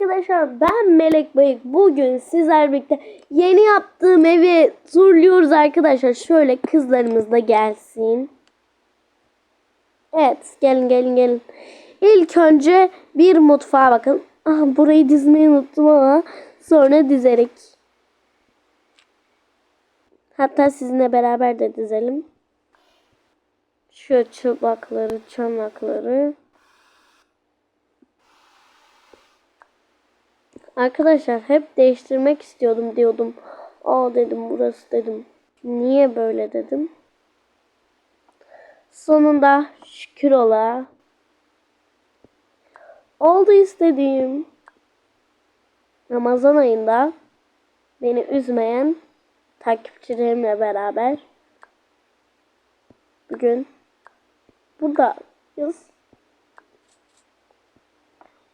Arkadaşlar ben Melek Bayık. Bugün sizlerle birlikte yeni yaptığım evi turluyoruz arkadaşlar. Şöyle kızlarımız da gelsin. Evet gelin gelin gelin. İlk önce bir mutfağa bakın. Ah, burayı dizmeyi unuttum ama sonra dizerek. Hatta sizinle beraber de dizelim. Şu çubakları, çanakları. Arkadaşlar hep değiştirmek istiyordum diyordum. Aa dedim burası dedim. Niye böyle dedim. Sonunda şükür ola. Oldu istediğim. Ramazan ayında beni üzmeyen takipçilerimle beraber bugün buradayız.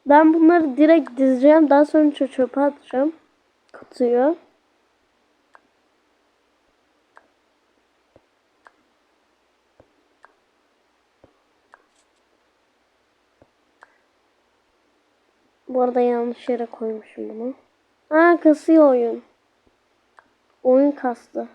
Ben bunları direkt dizeceğim. Daha sonra çö- çöpe atacağım. Kutuyu. Bu arada yanlış yere koymuşum bunu. Aa kasıyor oyun. Oyun kastı.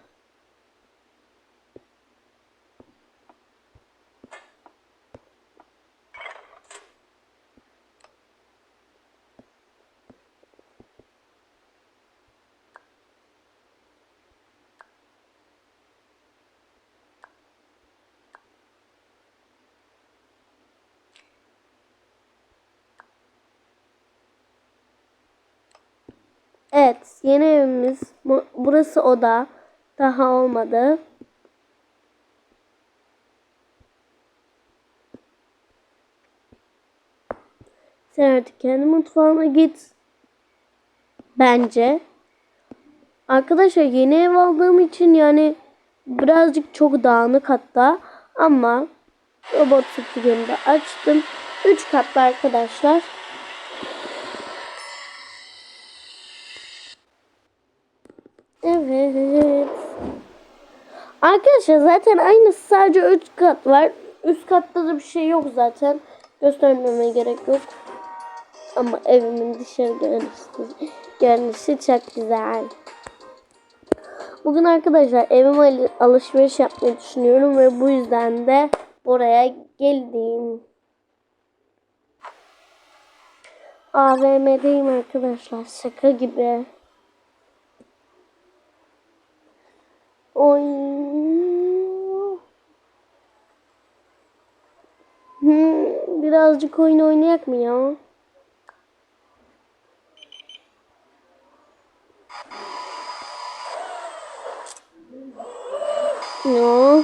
Evet, yeni evimiz. Bu- Burası oda. Daha olmadı. Sen artık kendi mutfağına git. Bence. Arkadaşlar yeni ev aldığım için yani birazcık çok dağınık hatta. Ama robot süpürgemi de açtım. 3 katlı arkadaşlar. Evet. Arkadaşlar zaten aynısı sadece 3 kat var. Üst katta da bir şey yok zaten. Göstermeme gerek yok. Ama evimin dışarı görünüşü, görünüşü çok güzel. Bugün arkadaşlar evime al- alışveriş yapmayı düşünüyorum ve bu yüzden de buraya geldim. AVM'deyim arkadaşlar. Şaka gibi. Oy. Hmm, birazcık oyun oynayak mı ya? Ya.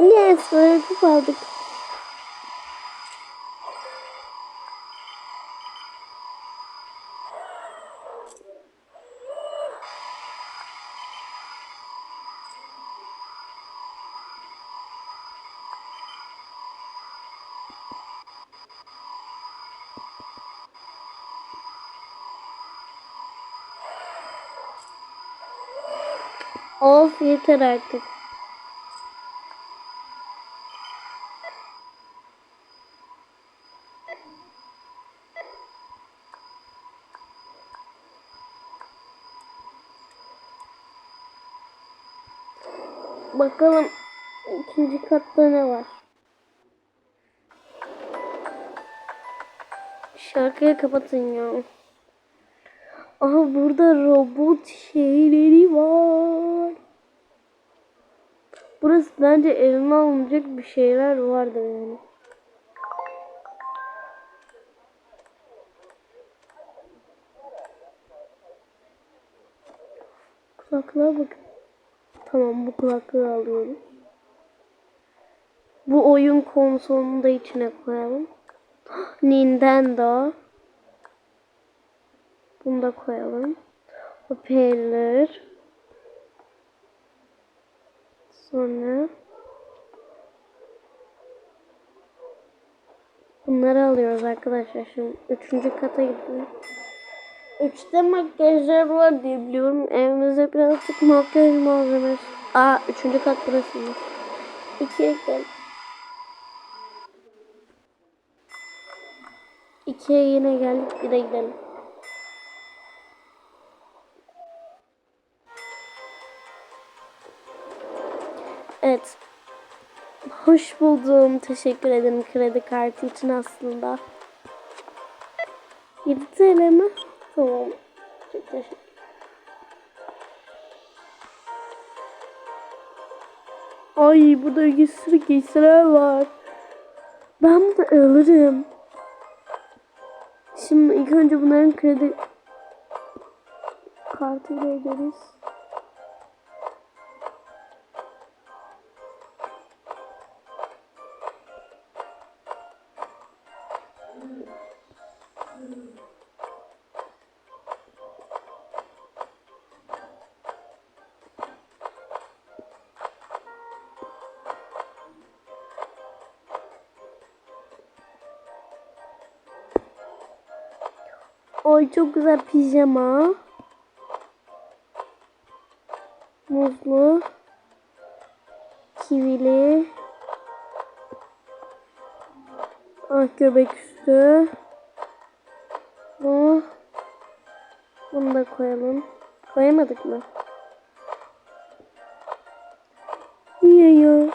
Yes, böyle aldık. Of yeter artık. Bakalım ikinci katta ne var? Şarkıyı kapatın ya. Aha burada robot şeyleri var. Bence evime alınacak bir şeyler vardı yani. Kulaklığa bakın. Tamam bu kulaklığı alıyorum. Bu oyun konsolunu da içine koyalım. Nintendo. Bunu da koyalım. Hoparlör. Sonra bunları alıyoruz arkadaşlar. Şimdi üçüncü kata gidiyoruz. Üçte makyajlar var diye biliyorum. Evimizde birazcık makyaj malzemesi. Aa üçüncü kat burası mı? İkiye gel. İkiye yine geldik. Bir de gidelim. Evet. Hoş buldum. Teşekkür ederim kredi kartı için aslında. 7 TL mi? Tamam. Çok teşekkür Ay burada bir sürü giysiler var. Ben bunu alırım. Şimdi ilk önce bunların kredi kartıyla öderiz. Oy çok güzel pijama. Muzlu. Kivili. Ah göbek üstü. Bu. Bunu da koyalım. Koyamadık mı? Niye ya?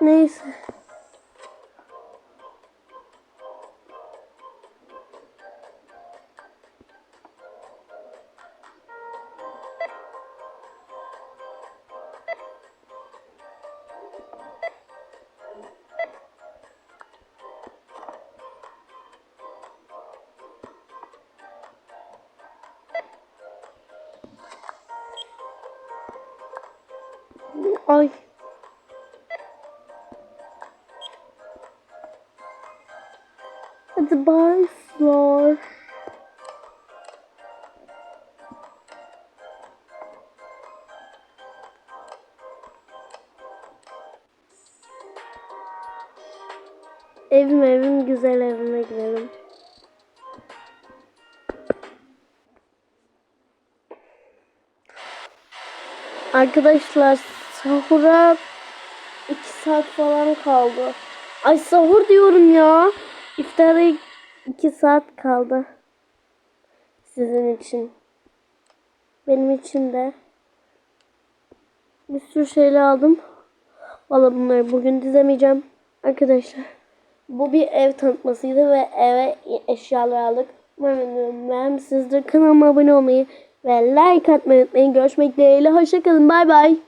Neyse. Ay. Hadi bay Flor. Evim evim güzel evime gidelim. Arkadaşlar sahura 2 saat falan kaldı. Ay sahur diyorum ya. İftara 2 saat kaldı. Sizin için. Benim için de. Bir sürü şeyler aldım. Valla bunları bugün dizemeyeceğim. Arkadaşlar. Bu bir ev tanıtmasıydı ve eve eşyalar aldık. Umarım beğenmişsinizdir. Kanalıma abone olmayı ve like atmayı unutmayın. Görüşmek dileğiyle. Hoşçakalın. Bay bay.